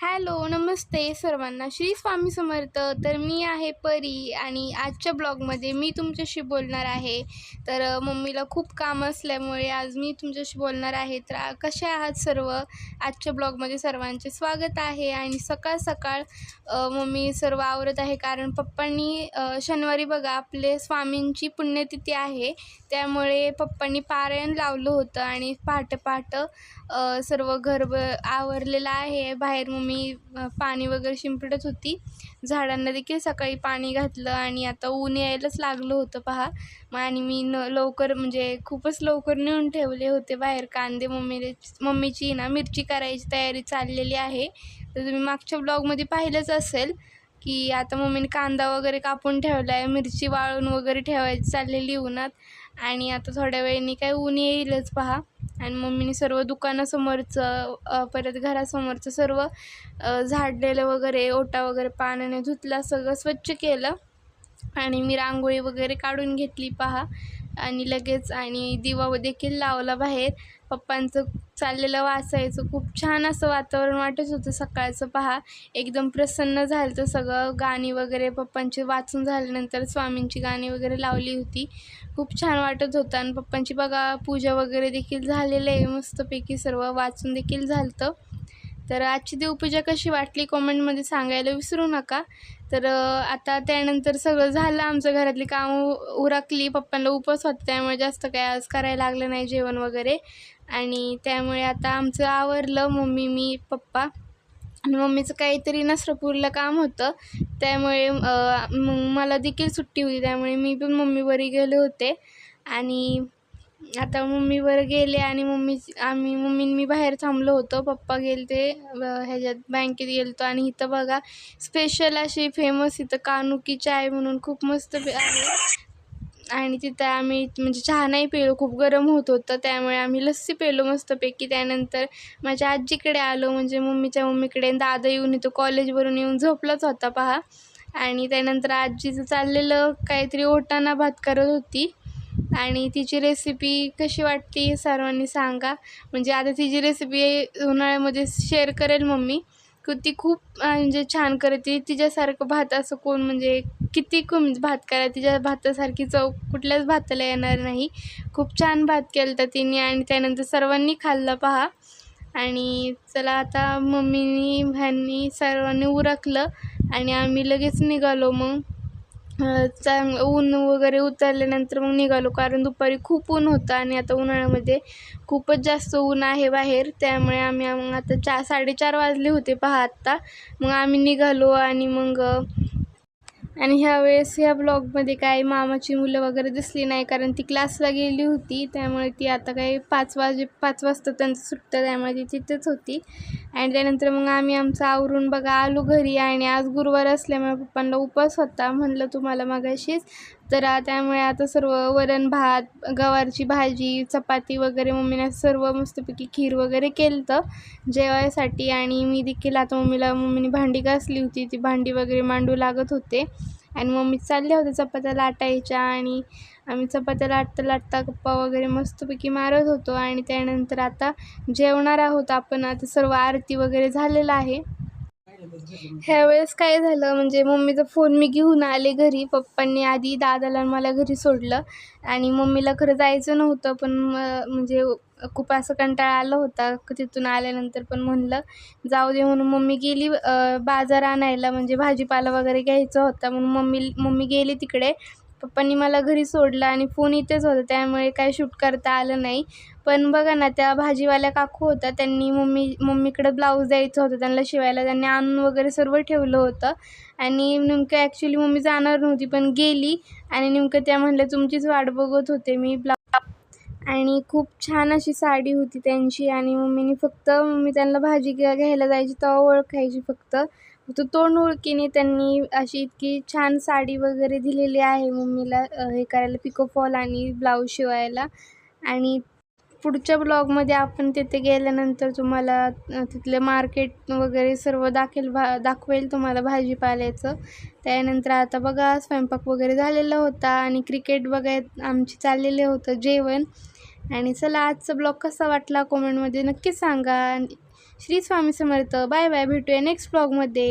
Hello नमस्ते सर्वांना. श्री स्वामी समर्थ तर मी आहे परी आणि आजच्या ब्लॉगमध्ये मी तुमच्याशी बोलणार आहे. तर मम्मीला खूप काम असल्यामुळे आज मी तुमच्याशी बोलणार आहे. तर कसे आहात सर्व? आजच्या ब्लॉगमध्ये सर्वांचे स्वागत आहे आणि सकाळ सकाळ मम्मी सर्व आवरत आहे कारण पप्पांनी शनिवारी बघा आपले स्वामींची पुण्यतिथी आहे. त्यामुळे पप्पांनी पारायण लावलं होतं आणि पहाटे पहाटं सर्व घर ब आवरलेलं आहे. बाहेर मम्मी मी पाणी वगैरे शिंपडत होती. झाडांना देखील सकाळी पाणी घातलं आणि आता ऊन यायलाच लागलं होतं पहा. मग आणि मी न लवकर म्हणजे खूपच लवकर नेऊन ठेवले होते बाहेर. कांदे मम्मीने मम्मीची ना मिरची करायची तयारी चाललेली आहे. तर तुम्ही मागच्या ब्लॉगमध्ये पाहिलंच असेल. की आता मम्मीने कांदा वगैरे कापून ठेवला आहे मिरची वाळून वगैरे ठेवायची चाललेली उन्हात. आणि आता थोड्या वेळाने काय ऊन येईलच पहा. आणि मम्मीने सर्व दुकानासमोरचं परत घरासमोरचं सर्व झाडलेलं वगैरे ओटा वगैरे पाण्याने धुतला सगळं स्वच्छ केलं. आणि मी रांगोळी वगैरे काढून घेतली पहा. आणि लगेच आणि दिवा देखील लावला बाहेर. पप्पांचं चाललेलं वाचायचं खूप छान असं वातावरण वाटत होतं सकाळचं. पहा एकदम प्रसन्न झालं तर सगळं. गाणी वगैरे पप्पांची वाचून झाल्यानंतर स्वामींची गाणी वगैरे लावली होती. खूप छान वाटत होतं. आणि पप्पांची बघा पूजा वगैरे देखील झालेलं आहे. मस्तपैकी सर्व वाचून देखील झालं तर आजची देवपूजा कशी वाटली कॉमेंटमध्ये सांगायला विसरू नका. तर आता त्यानंतर सगळं झालं. आमचं घरातली कामं उरकली. पप्पांना उपवास होता त्यामुळे जास्त काय आज करायला लागलं नाही जेवण वगैरे. आणि त्यामुळे आता आमचं आवरलं मम्मी मी पप्पा. आणि मम्मीचं काहीतरी नसरपूरला काम होतं. त्यामुळे मग मला देखील सुट्टी होती. त्यामुळे मी पण मम्मीवरी गेले होते. आणि आता मम्मीवर गेले आणि मम्मी आम्ही मम्मी मी बाहेर थांबलो होतो. पप्पा गेले ते ह्याच्यात बँकेत गेलतो. आणि इथं बघा स्पेशल अशी फेमस इथं कानुकी चाय म्हणून खूप मस्त पे- आहे. आणि तिथं आम्ही म्हणजे चहा नाही पिलो खूप गरम होत होतं. त्यामुळे आम्ही लस्सी पिलो मस्तपैकी. त्यानंतर माझ्या आजीकडे आलो म्हणजे मम्मीच्या मम्मीकडे. दादा येऊन इथं कॉलेजवरून येऊन झोपलाच होता पहा. आणि त्यानंतर आजीचं चाललेलं काहीतरी ओटाणा भात करत होती. आणि तिची रेसिपी कशी वाटते सर्वांनी सांगा. म्हणजे आता तिची रेसिपी उन्हाळ्यामध्ये शेअर करेल मम्मी. ती खूप म्हणजे छान करते. तिच्यासारखं भात असं कोण म्हणजे किती कमी भात करा तिच्या भातासारखी चव कुठल्याच भाताला येणार नाही. खूप छान भात केला होता तिने आणि त्यानंतर सर्वांनी खाल्लं पहा. आणि चला आता मम्मीनी ह्यांनी सर्वांनी उरकलं आणि आम्ही लगेच निघालो मग. चांग ऊन वगैरे उतरल्यानंतर मग निघालो. कारण दुपारी खूप ऊन होतं आणि आता उन्हाळ्यामध्ये खूपच जास्त ऊन आहे बाहेर. त्यामुळे आम्ही मग आता चा साडेचार वाजले होते पहा आत्ता. मग आम्ही निघालो आणि मग आणि ह्यावेळेस ह्या ब्लॉगमध्ये काय मामाची मुलं वगैरे दिसली नाही कारण ती क्लासला गेली होती. त्यामुळे ती आता काही पाच वाजे पाच वाजता त्यांचं सुटतं त्यामुळे ती तिथेच होती. आणि त्यानंतर मग आम्ही आमचं आवरून बघा आलो घरी आणि आज गुरुवार असल्यामुळे पप्पांना उपवास होता. म्हणलं तुम्हाला मगाशीच तर त्यामुळे आता सर्व वरण भात गवारची भाजी चपाती वगैरे मम्मीने सर्व मस्तपैकी खीर वगैरे केलं तर जेवायसाठी. आणि मी देखील आता मम्मीला मम्मीने भांडी घासली होती. ती भांडी वगैरे मांडू लागत होते. आणि मम्मी चालल्या होत्या चपात्या लाटायच्या. आणि आम्ही चपात्या लाटता लाटता गप्पा वगैरे मस्तपैकी मारत होतो. आणि त्यानंतर आता जेवणार आहोत आपण. आता सर्व आरती वगैरे झालेलं आहे. ह्यावेळेस काय झालं म्हणजे मम्मीचा फोन मी घेऊन आले घरी. पप्पांनी आधी दादाला आणि मला घरी सोडलं. आणि मम्मीला खरं जायचं नव्हतं पण म- म्हणजे खूप असं कंटाळा आला होता क- तिथून आल्यानंतर पण म्हणलं जाऊ दे म्हणून मम्मी गेली बाजार आणायला. म्हणजे भाजीपाला वगैरे घ्यायचा होता म्हणून मम्मी मम्मी गेली तिकडे. पप्पांनी मला घरी सोडलं आणि फोन इथेच होता त्यामुळे काय शूट करता आलं नाही. पण बघा ना त्या भाजीवाल्या काकू होत्या त्यांनी मम्मी मम्मीकडे ब्लाऊज द्यायचं होतं त्यांना शिवायला त्यांनी आणून वगैरे सर्व ठेवलं होतं. आणि नेमकं ॲक्च्युली मम्मी जाणार नव्हती पण गेली. आणि नेमकं त्या म्हणल्या तुमचीच वाट बघत होते मी ब्ला आणि खूप छान अशी साडी होती त्यांची. आणि मम्मीने फक्त मम्मी त्यांना भाजी घ्या घ्यायला जायची तेव्हा ओळखायची फक्त. फक्त तोंड ओळखीने त्यांनी अशी इतकी छान साडी वगैरे दिलेली आहे मम्मीला हे करायला पिको फॉल आणि ब्लाऊज शिवायला. आणि पुढच्या ब्लॉगमध्ये आपण तिथे गेल्यानंतर तुम्हाला तिथलं मार्केट वगैरे सर्व दाखेल भा दाखवेल तुम्हाला भाजीपाल्याचं. त्यानंतर आता बघा स्वयंपाक वगैरे झालेला होता आणि क्रिकेट बघायत आमची चाललेलं होतं जेवण. आणि चला आजचा ब्लॉग कसा वाटला कॉमेंटमध्ये नक्की सांगा. श्री स्वामी समर्थ बाय बाय भेटूया नेक्स्ट ब्लॉगमध्ये